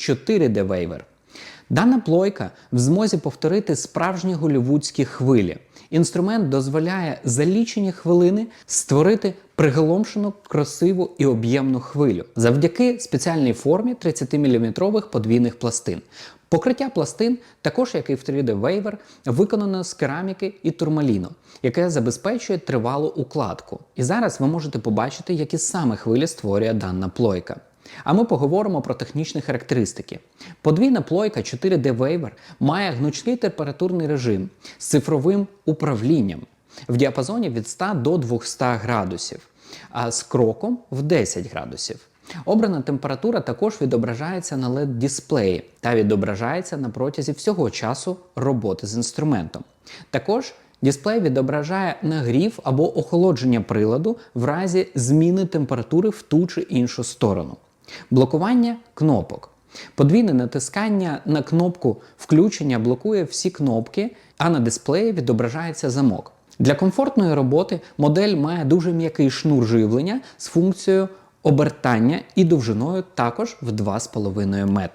4D Waiver. Дана плойка в змозі повторити справжні голівудські хвилі. Інструмент дозволяє за лічені хвилини створити приголомшену, красиву і об'ємну хвилю завдяки спеціальній формі 30-мм подвійних пластин. Покриття пластин, також як і в 3D Waiver, виконано з кераміки і турмаліну, яке забезпечує тривалу укладку. І зараз ви можете побачити, які саме хвилі створює дана плойка. А ми поговоримо про технічні характеристики. Подвійна плойка 4D Waiver має гнучкий температурний режим з цифровим управлінням в діапазоні від 100 до 200 градусів, а з кроком в 10 градусів. Обрана температура також відображається на led дисплеї та відображається на протязі всього часу роботи з інструментом. Також дисплей відображає нагрів або охолодження приладу в разі зміни температури в ту чи іншу сторону. Блокування кнопок. Подвійне натискання на кнопку включення блокує всі кнопки, а на дисплеї відображається замок. Для комфортної роботи модель має дуже м'який шнур живлення з функцією обертання і довжиною також в 2,5 метри.